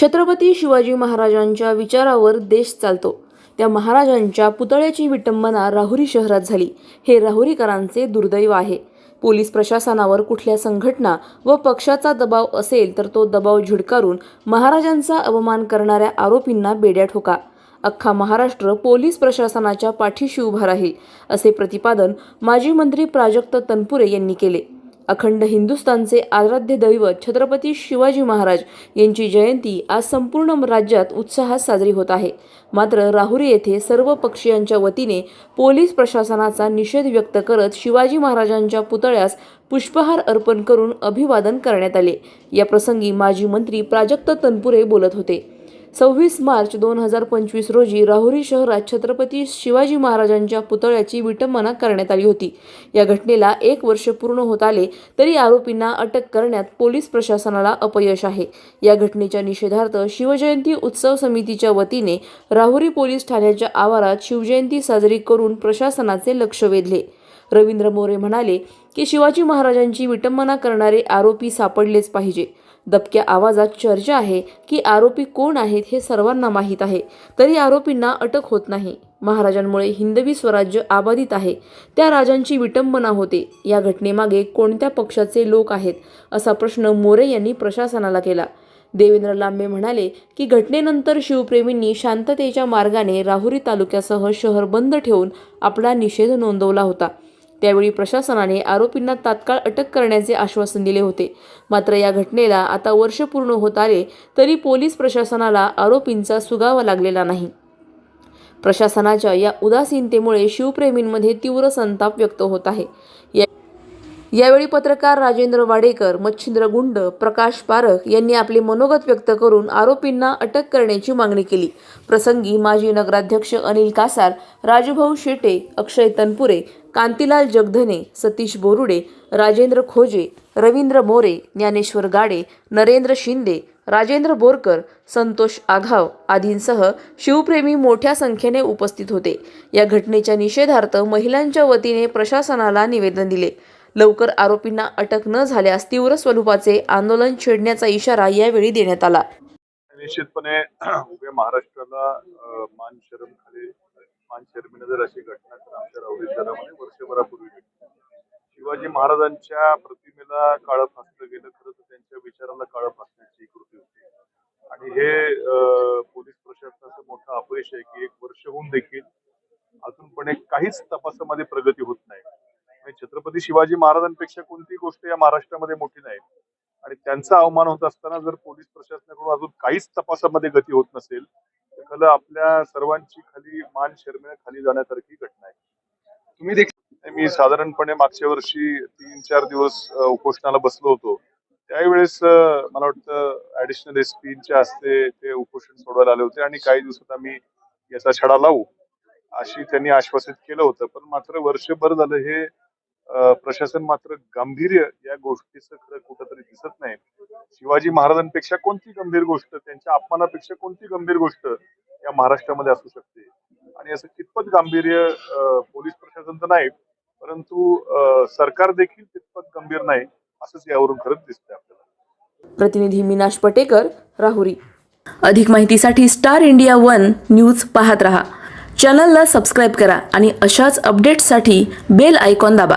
छत्रपती शिवाजी महाराजांच्या विचारावर देश चालतो. त्या महाराजांच्या पुतळ्याची विटंबना राहुरी शहरात झाली. हे राहुरीकरांचे दुर्दैव आहे. पोलीस प्रशासनावर कुठल्या संघटना व पक्षाचा दबाव असेल तर तो दबाव झिडकारून महाराजांचा अवमान करणाऱ्या आरोपींना बेड्या ठोका. अख्खा महाराष्ट्र पोलीस प्रशासनाच्या पाठीशी उभा राहील असे प्रतिपादन माजी मंत्री प्राजक्त तनपुरे यांनी केले. अखंड हिंदुस्थानचे आराध्य दैवत छत्रपती शिवाजी महाराज यांची जयंती आज संपूर्ण राज्यात उत्साहात साजरी होत आहे. मात्र राहुरी येथे सर्व पक्षीयांच्या वतीने पोलीस प्रशासनाचा निषेध व्यक्त करत शिवाजी महाराजांच्या पुतळ्यास पुष्पहार अर्पण करून अभिवादन करण्यात आले. या प्रसंगी माजी मंत्री प्राजक्त तनपुरे बोलत होते. सव्वीस मार्च दोन हजार पंचवीस रोजी राहुरी शहरात छत्रपती शिवाजी महाराजांच्या पुतळ्याची विटंबना करण्यात आली होती. या घटनेला एक वर्ष पूर्ण होत आले तरी आरोपींना अटक करण्यात पोलीस प्रशासनाला अपयश आहे. या घटनेच्या निषेधार्थ शिवजयंती उत्सव समितीच्या वतीने राहुरी पोलीस ठाण्याच्या आवारात शिवजयंती साजरी करून प्रशासनाचे लक्ष वेधले. रवींद्र मोरे म्हणाले की शिवाजी महाराजांची विटंबना करणारे आरोपी सापडलेच पाहिजे. दबक्या आवाजात चर्चा आहे की आरोपी कोण आहेत हे सर्वांना माहीत आहे. तरी आरोपींना अटक होत नाही. महाराजांमुळे हिंदवी स्वराज्य आबादित आहे. त्या राजांची विटंबना होते. या घटनेमागे कोणत्या पक्षाचे लोक आहेत? असा प्रश्न मोरे यांनी प्रशासनाला केला. देवेंद्र लांबे म्हणाले की घटनेनंतर शिवप्रेमींनी शांततेच्या मार्गाने राहुरी तालुक्यासह शहर बंद ठेवून आपला निषेध नोंदवला होता. त्यावेळी प्रशासनाने आरोपींना तात्काळ अटक करण्याचे आश्वासन दिले होते. मात्र या घटनेला आता वर्ष पूर्ण होत आले तरी पोलीस प्रशासनाला आरोपींचा सुगावा लागलेला नाही. प्रशासनाच्या या उदासीनतेमुळे शिवप्रेमींमध्ये तीव्र संताप व्यक्त होत आहे. या यावेळी पत्रकार राजेंद्र वाडेकर मच्छिंद्र गुंड प्रकाश पारख यांनी आपले मनोगत व्यक्त करून आरोपींना अटक करण्याची मागणी केली. प्रसंगी माजी नगराध्यक्ष अनिल कासार राजूभाऊ शेटे अक्षय तनपुरे कांतीलाल जगधने सतीश बोरुडे राजेंद्र खोजे रवींद्र मोरे ज्ञानेश्वर गाडे नरेंद्र शिंदे राजेंद्र बोरकर संतोष आघाव आदींसह शिवप्रेमी मोठ्या संख्येने उपस्थित होते. या घटनेच्या निषेधार्थ महिलांच्या वतीने प्रशासनाला निवेदन दिले. लवकर आरोपींना अटक न झाल्यास तीव्र स्वरूपाचे आंदोलन छेडण्याचा इशारा यावेळी देण्यात आला. निश्चितपणे उभ्या महाराष्ट्राला मान शरम खाली मान शर्मीनं जर अशी घटना तर आमच्या राहुरी शहरामध्ये वर्षभरापूर्वी घडली. शिवाजी महाराजांच्या प्रतिमेला काळं फासलं गेलं खरं तर त्यांच्या विचाराला काळं फासण्याची कृती होती. आणि हे पोलीस प्रशासनाचं मोठं अपयश आहे की एक वर्ष होऊन देखील अजूनपणे काहीच तपासामध्ये प्रगती होत नाही छत्रपती शिवाजी महाराजांपेक्षा कोणती गोष्ट या महाराष्ट्रामध्ये मोठी नाही. आणि त्यांचा अवमान होत असताना जर पोलीस प्रशासनाकडून अजून काहीच तपासामध्ये गती होत नसेल तर खरं आपल्या सर्वांची खाली मान शर्मेने खाली जाण्यासारखी घटना आहे. तुम्ही देखील मी साधारणपणे मागच्या वर्षी तीन चार दिवस उपोषणाला बसलो होतो. त्यावेळेस मला वाटतं ऍडिशनल एस पीच्या हस्ते ते उपोषण सोडवायला आले होते आणि काही दिवसात आम्ही याचा छडा लावू अशी त्यांनी आश्वासित केलं होतं. पण मात्र वर्षभर झालं हे प्रशासन मात्र गांभीर्य या गोष्टीचं खरं कुठंतरी दिसत नाही. शिवाजी महाराजांपेक्षा कोणती गंभीर गोष्ट त्यांच्या अपमानापेक्षा कोणती गंभीर गोष्ट या महाराष्ट्रामध्ये असू शकते? आणि असं कितपत गांभीर्य पोलीस प्रशासन तर नाही परंतु सरकार देखील तितपत गंभीर नाही असंच यावरून खरंच दिसतंय आपल्याला. प्रतिनिधी मीनाश पटेकर राहुरी. अधिक माहितीसाठी स्टार इंडिया वन न्यूज पाहत रहा. चॅनलला सबस्क्राईब करा आणि अशाच अपडेट्ससाठी बेल आयकॉन दाबा.